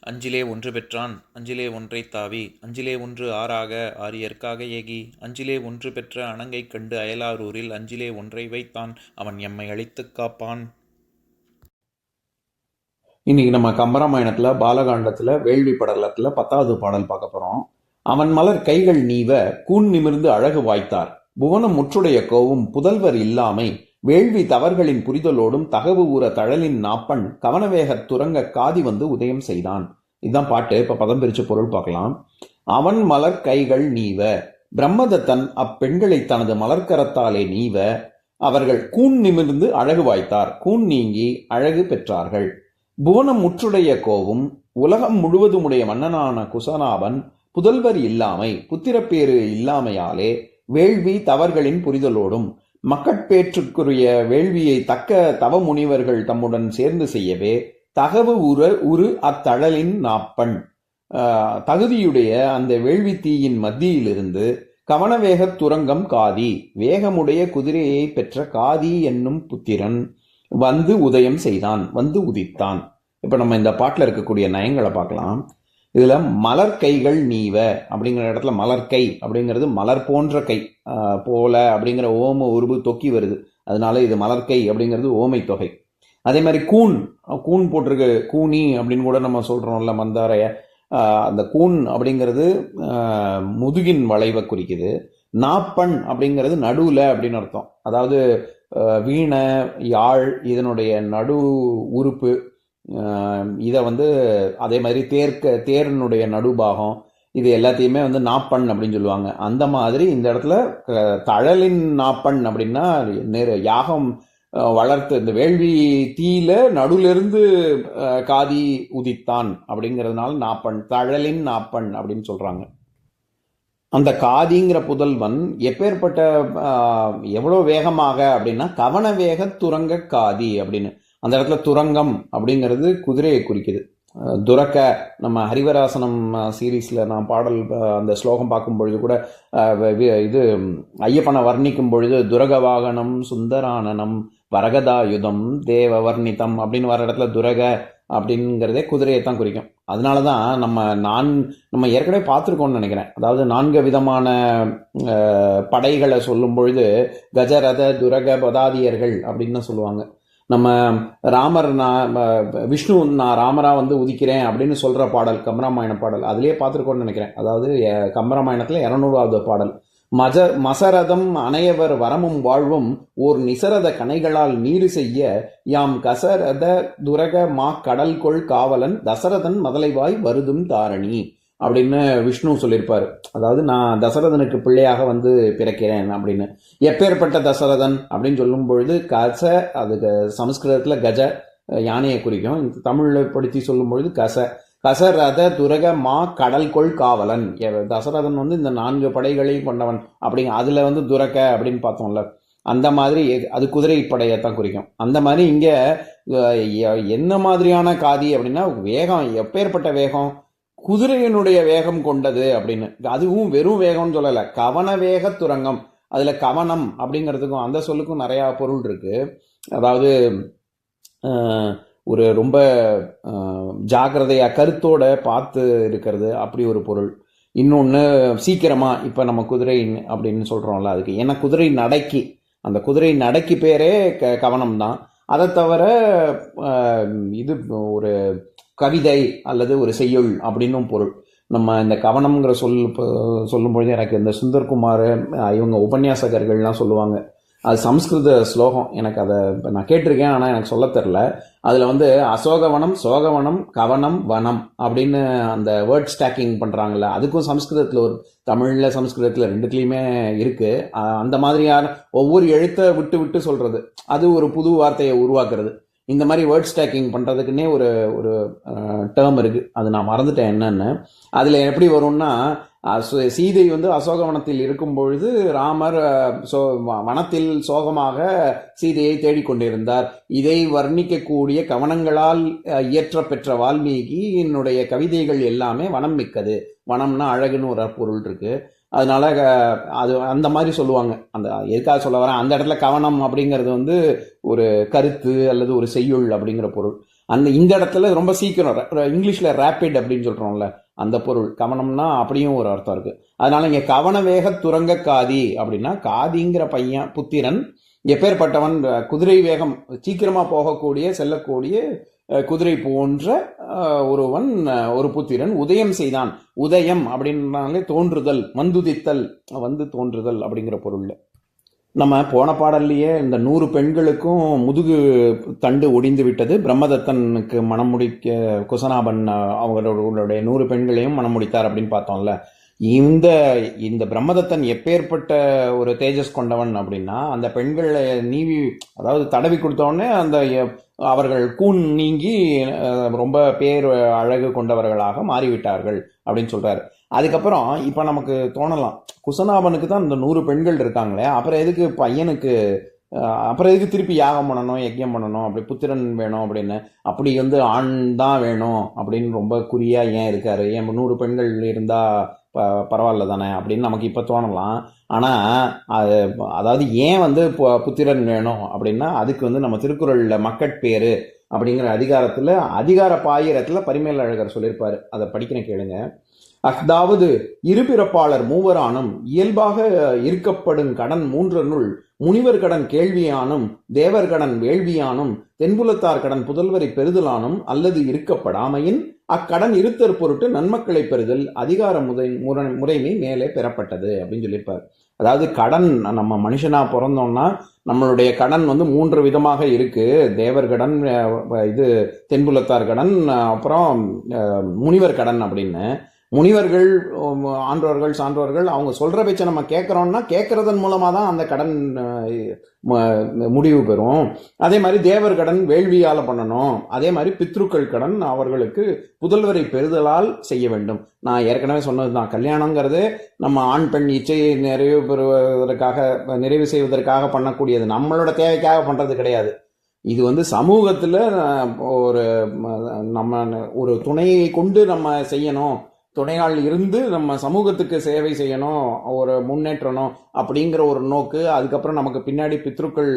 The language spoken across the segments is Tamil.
அஞ்சிலே ஒன்று பெற்றான் அஞ்சிலே ஒன்றை தாவி அஞ்சிலே ஒன்று ஆறாக ஆரியற்காக ஏகி அஞ்சிலே ஒன்று பெற்ற அணங்கை கண்டு அயலாரூரில் அஞ்சிலே ஒன்றை வைத்தான் அவன் எம்மை அழித்துக் காப்பான். இன்னைக்கு நம்ம கம்பராமாயணத்தில் பாலகாண்டத்தில் வேள்வி படலத்தில் பத்தாவது பாடல் பார்க்க போறோம். அவன் மலர் கைகள் நீவ கூன் நிமிர்ந்து அழகு வாய்த்தார். புவனம் முற்றுடைய கோவும் புதல்வர் இல்லாமை வேள்வி தவறுகளின் புரிதலோடும் தகவு ஊற தழலின் நாப்பன் கவனவேகத் துறங்க காதி வந்து உதயம் செய்தான். இதுதான் பாட்டு. இப்ப பதம் பிரிச்சு பொருள் பார்க்கலாம். அவன் மலர் கைகள் நீவ. பிரம்மதத்தன் அப்பெண்களை தனது மலர்க்கரத்தாலே நீவ. அவர்கள் கூன் நிமிர்ந்து அழகு வாய்த்தார். கூன் நீங்கி அழகு பெற்றார்கள். புவனம் முற்றுடைய கோவும் உலகம் முழுவதுமுடைய மன்னனான குசனாபன் புதல்வர் இல்லாமை புத்திரப்பேறு இல்லாமையாலே வேள்வி தவறுகளின் புரிதலோடும் மக்கட்பேற்றுக்குரிய வேள்வியை தக்க தவ முனிவர்கள் தம்முடன் சேர்ந்து செய்யவே தகவு உற உரு அத்தழலின் நாப்பண் தகுதியுடைய அந்த வேள்வி தீயின் மத்தியிலிருந்து கவனவேகத் துரங்கம் காதி வேகமுடைய குதிரையை பெற்ற காதி என்னும் புத்திரன் வந்து உதயம் செய்தான் வந்து உதித்தான். இப்ப நம்ம இந்த பாட்டில் இருக்கக்கூடிய நயங்களை பார்க்கலாம். இதில் மலர் கைகள் நீவ அப்படிங்கிற இடத்துல மலர் கை அப்படிங்கிறது மலர் போன்ற கை. போல அப்படிங்கிற ஓம உருவு தொக்கி வருது. அதனால இது மலர் கை அப்படிங்கிறது ஓமை தொகை. அதே மாதிரி கூன். கூன் போட்டிருக்கு. கூனி அப்படின்னு கூட நம்ம சொல்கிறோம்ல மந்தாரைய. அந்த கூன் அப்படிங்கிறது முதுகின் வளைவை குறிக்குது. நாப்பண் அப்படிங்கிறது நடுவில் அப்படின்னு அர்த்தம். அதாவது வீணை யாழ் இதனுடைய நடு உறுப்பு இதை வந்து அதே மாதிரி தேர்க்க தேரனுடைய நடுபாகம் இது எல்லாத்தையுமே வந்து நாப்பண் அப்படின்னு சொல்லுவாங்க. அந்த மாதிரி இந்த இடத்துல தழலின் நாப்பண் அப்படின்னா நேர யாகம் வளர்த்து இந்த வேள்வி தீயில நடுவிலிருந்து காதி உதித்தான் அப்படிங்கிறதுனால நாப்பண் தழலின் நாப்பண் அப்படின்னு சொல்றாங்க. அந்த காதிங்கிற புதல்வன் எப்பேற்பட்ட எவ்வளோ வேகமாக அப்படின்னா கவன வேக துரங்க காதி அப்படின்னு. அந்த இடத்துல துரங்கம் அப்படிங்கிறது குதிரையை குறிக்குது. துரக்க நம்ம ஹரிவராசனம் சீரீஸில் நான் பாடல் அந்த ஸ்லோகம் பார்க்கும் பொழுது கூட இது ஐயப்பனை வர்ணிக்கும் பொழுது துரக வாகனம் சுந்தரானனம் வரகதாயுதம் தேவ வர்ணிதம் அப்படின்னு வர இடத்துல துரக அப்படிங்கிறதே குதிரையை தான் குறிக்கும். அதனால தான் நம்ம நான் நம்ம ஏற்கனவே பார்த்துருக்கோம்னு நினைக்கிறேன். அதாவது நான்கு விதமான படைகளை சொல்லும் பொழுது கஜரத துரக பதாதியர்கள் அப்படின்னு சொல்லுவாங்க. நம்ம ராமர் நான் விஷ்ணு நான் ராமரா வந்து உதிக்கிறேன் அப்படின்னு சொல்கிற பாடல் கம்பராமாயண பாடல் அதுலேயே பார்த்துருக்கோன்னு நினைக்கிறேன். அதாவது கம்பராமாயணத்தில் இரநூறாவது பாடல். மஜ மசரதம் அணையவர் வரமும் வாழ்வும் ஓர் நிசரத கணைகளால் நீறு செய்ய யாம் கசரத துரக மா கடல் கொள் காவலன் தசரதன் மதலைவாய் வருதும் தாரணி. அப்படின்னு விஷ்ணு சொல்லியிருப்பார். அதாவது நான் தசரதனுக்கு பிள்ளையாக வந்து பிறக்கிறேன் அப்படின்னு. எப்பேற்பட்ட தசரதன் அப்படின்னு சொல்லும் பொழுது கச அது சமஸ்கிருதத்தில் கஜ யானையை குறிக்கும். தமிழில் படுத்தி சொல்லும் பொழுது கச கசரத துரக மா கடல் கொள் காவலன். எ- தசரதன் வந்து இந்த நான்கு படைகளையும் கொண்டவன். அப்படிங்க அதில் வந்து துரக அப்படின்னு பார்த்தோம்ல. அந்த மாதிரி அது குதிரை படையை தான் குறிக்கும். அந்த மாதிரி இங்கே என்ன மாதிரியான காதி அப்படின்னா வேகம் எப்பேற்பட்ட வேகம்? குதிரையினுடைய வேகம் கொண்டது அப்படின்னு. அதுவும் வெறும் வேகம்னு சொல்லலை. கவன வேக துரங்கம். அதில் கவனம் அப்படிங்கிறதுக்கும் அந்த சொல்லுக்கும் நிறையா பொருள் இருக்குது அதாவது ஒரு ரொம்ப ஜாக்கிரதையாக கருத்தோட பார்த்து இருக்கிறது அப்படி ஒரு பொருள். இன்னொன்று சீக்கிரமாக இப்போ நம்ம குதிரை அப்படின்னு சொல்கிறோம்ல அதுக்கு ஏன்னா குதிரை நடைக்கு அந்த குதிரை நடைக்கு பேரே க கவனம் தான் அதை தவிர இது ஒரு கவிதை அல்லது ஒரு செய்யுள் அப்படின்னும் பொருள். நம்ம இந்த கவனம்ங்கிற சொல் சொல்லும்பொழுது எனக்கு இந்த சுந்தர்குமார் இவங்க உபன்யாசகர்கள்லாம் சொல்லுவாங்க. அது சம்ஸ்கிருத ஸ்லோகம். எனக்கு அதை இப்போ நான் கேட்டிருக்கேன் ஆனால் எனக்கு சொல்ல தெரில. அதில் வந்து அசோகவனம் சோகவனம் கவனம் வனம் அப்படின்னு அந்த வேர்ட் ஸ்டாக்கிங் பண்ணுறாங்கல்ல அதுக்கும் சம்ஸ்கிருதத்தில் ஒரு தமிழில் சம்ஸ்கிருதத்தில் ரெண்டுத்துலேயுமே இருக்குது அந்த மாதிரியான ஒவ்வொரு எழுத்தை விட்டு விட்டு சொல்கிறது அது ஒரு புது வார்த்தையை உருவாக்குறது. இந்த மாதிரி வேர்ட் ஸ்டாக்கிங் பண்ணுறதுக்குன்னே ஒரு ஒரு டேர்ம் இருக்குது அது நான் மறந்துட்டேன் என்னன்னு. அதில் எப்படி வரும்னா அசு- சீதை வந்து அசோகவனத்தில் இருக்கும் பொழுது ராமர் சோ வ- வனத்தில் சோகமாக சீதையை தேடிக்கொண்டிருந்தார். இதை வர்ணிக்கக்கூடிய கவனங்களால் இயற்ற பெற்ற வால்மீகி என்னுடைய கவிதைகள் எல்லாமே வனம் மிக்கது. வனம்னா அழகுன்னு ஒரு பொருள் இருக்குது அதனால அது அந்த மாதிரி சொல்லுவாங்க. அந்த எதுக்காக சொல்ல வரேன்? அந்த இடத்துல கவனம் அப்படிங்கிறது வந்து ஒரு கருத்து அல்லது ஒரு செய்யுள் அப்படிங்கிற பொருள். அந்த இந்த இடத்துல ரொம்ப சீக்கிரம் இங்கிலீஷில் ரேப்பிட் அப்படின்னு சொல்கிறோம்ல அந்த பொருள். கவனம்னா அப்படியும் ஒரு அர்த்தம் இருக்கு. அதனால இங்கே கவன வேக துரங்க காதி அப்படின்னா காதிங்கிற பையன் புத்திரன் எப்பேற்பட்டவன் குதிரை வேகம் சீக்கிரமாக போகக்கூடிய செல்லக்கூடிய குதிரை போன்ற ஒருவன் ஒரு புத்திரன் உதயம் செய்தான். உதயம் அப்படின்னாலே தோன்றுதல் வந்துதித்தல். வந்து தோன்றுதல் அப்படிங்கிற பொருள். நம்ம போன பாடல்லையே இந்த நூறு பெண்களுக்கும் முதுகு தண்டு ஒடிந்து விட்டது. பிரம்மதத்தனுக்கு மனம் முடிக்க குசனாபன் அவங்களுடைய நூறு பெண்களையும் மனம் முடித்தார் அப்படின்னு பார்த்தோம்ல. இந்த இந்த பிரம்மதத்தன் எப்பேற்பட்ட ஒரு தேஜஸ் கொண்டவன் அப்படின்னா அந்த பெண்களை நீவி அதாவது தடவி கொடுத்தோடனே அந்த அவர்கள் கூன் நீங்கி ரொம்ப பேர் அழகு கொண்டவர்களாக மாறிவிட்டார்கள் அப்படின்னு சொல்கிறாரு அதுக்கப்புறம் இப்போ நமக்கு தோணலாம். குசனாபனுக்கு தான் இந்த நூறு பெண்கள் இருக்காங்களே அப்புறம் எதுக்கு பையனுக்கு அப்புறம் எதுக்கு திருப்பி யாகம் பண்ணணும் யஜ்யம் பண்ணணும் அப்படி புத்திரன் வேணும் அப்படின்னு அப்படி வந்து ஆண் தான் வேணும் அப்படின்னு ரொம்ப குறியாக ஏன் இருக்காரு? ஏன் நூறு பெண்கள் இருந்தால் பரவாயில்ல தானே அப்படின்னு நமக்கு இப்போ தோணலாம். ஆனால் அது அதாவது ஏன் வந்து புத்திரன் வேணும் அப்படின்னா அதுக்கு வந்து நம்ம திருக்குறளில் மக்கட்பேரு அப்படிங்கிற அதிகாரத்தில் அதிகார பாயிரத்தில் பரிமேல் அழகர் சொல்லியிருப்பார். அதை படிக்கிற கேளுங்க. அஃதாவது இருபிறப்பாளர் மூவரானும் இயல்பாக இருக்கப்படும் கடன் மூன்றனுள் முனிவர் கடன் கேள்வியானும் தேவர் கடன் வேள்வியானும் தென்புலத்தார் கடன் புதல்வரை பெறுதலானும் அல்லது இருக்கப்படாமையின் அக்கடன் இருத்தற் பொருட்டு நன்மக்களை பெறுதல் அதிகார முறை முறை- முறைமை மேலே பெறப்பட்டது அப்படின்னு சொல்லியிருப்பார். அதாவது கடன் நம்ம மனுஷனா பிறந்தோம்னா நம்மளுடைய கடன் வந்து மூன்று விதமாக இருக்கு. தேவர் கடன் இது தென்புலத்தார் கடன் அப்புறம் முனிவர் கடன் அப்படின்னு. முனிவர்கள் ஆன்றோர்கள் சான்றோர்கள் அவங்க சொல்கிற பேச்சை நம்ம கேட்குறோன்னா கேட்குறதன் மூலமாக தான் அந்த கடன் முடிவு பெறும். அதே மாதிரி தேவர் கடன் வேள்வியால் பண்ணணும். அதே மாதிரி பித்ருக்கள் கடன் அவர்களுக்கு புதல்வரை பெறுதலால் செய்ய வேண்டும். நான் ஏற்கனவே சொன்னது தான் கல்யாணங்கிறது நம்ம ஆண் பெண் இச்சையை நிறைவு பெறுவதற்காக நிறைவு செய்வதற்காக பண்ணக்கூடியது. நம்மளோட தேவைக்காக பண்ணுறது கிடையாது. இது வந்து சமூகத்தில் ஒரு நம்ம ஒரு துணையை கொண்டு நம்ம செய்யணும். துணையால் இருந்து நம்ம சமூகத்துக்கு சேவை செய்யணும் ஒரு முன்னேற்றணும் அப்படிங்கிற ஒரு நோக்கு அதுக்கப்புறம் நமக்கு பின்னாடி பித்ருக்கள்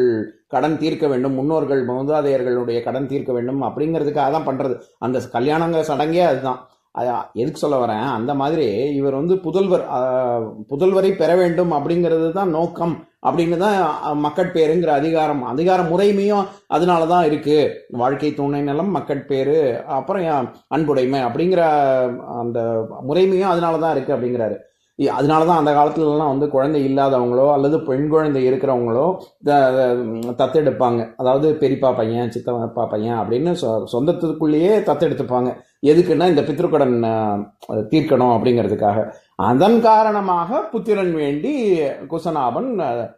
கடன் தீர்க்க வேண்டும் முன்னோர்கள் மூதாதையர்களுடைய கடன் தீர்க்க வேண்டும் அப்படிங்கிறதுக்காக தான் பண்ணுறது அந்த கல்யாணங்கிற சடங்கே அதுதான். எதுக்கு சொல்ல வரேன்? அந்த மாதிரி இவர் வந்து புதல்வர் புதல்வரை பெற வேண்டும் அப்படிங்கிறது தான் நோக்கம். அப்படின்னு தான் மக்கட்பேருங்கிற அதிகாரம். அதிகார முறைமையும் அதனால தான் இருக்குது வாழ்க்கை துணை நலம் மக்கட்பேரு அப்புறம் அன்புடைமை அப்படிங்கிற அந்த முறைமையும் அதனால தான் இருக்குது அப்படிங்கிறாரு. அதனால தான் அந்த காலத்துலலாம் வந்து குழந்தை இல்லாதவங்களோ அல்லது பெண் குழந்தை இருக்கிறவங்களோ த- தத்தெடுப்பாங்க. அதாவது பெரியப்பா பையன் சித்தப்பா பையன் அப்படின்னு சொ- சொந்தத்துக்குள்ளேயே தத்தெடுத்துப்பாங்க. எதுக்குன்னா இந்த பித்ருக்கடன் தீர்க்கணும் அப்படிங்கிறதுக்காக. அதன் காரணமாக புத்திரன் வேண்டி குசனாபன்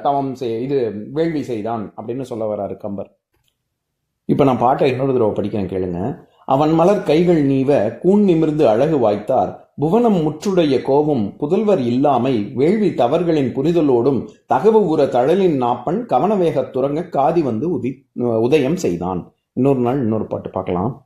தவம் செய் இது வேள்வி செய்தான் அப்படின்னு சொல்ல வராரு கம்பர். இப்ப நான் பாட்டை இன்னொரு தடவை படிக்கிறேன் கேளுங்க. அவன் மலர் கைகள் நீவ கூன் நிமிர்ந்து அழகு வாய்த்தார். புவனம் முற்றுடைய கோபம் புதல்வர் இல்லாமை வேள்வி தவறுகளின் புரிதலோடும் தகவு உற தழலின் நாப்பன் கவனவேகத் துறங்க காதி வந்து உதி உதயம் செய்தான். இன்னொரு நாள் இன்னொரு பாட்டு பார்க்கலாம்.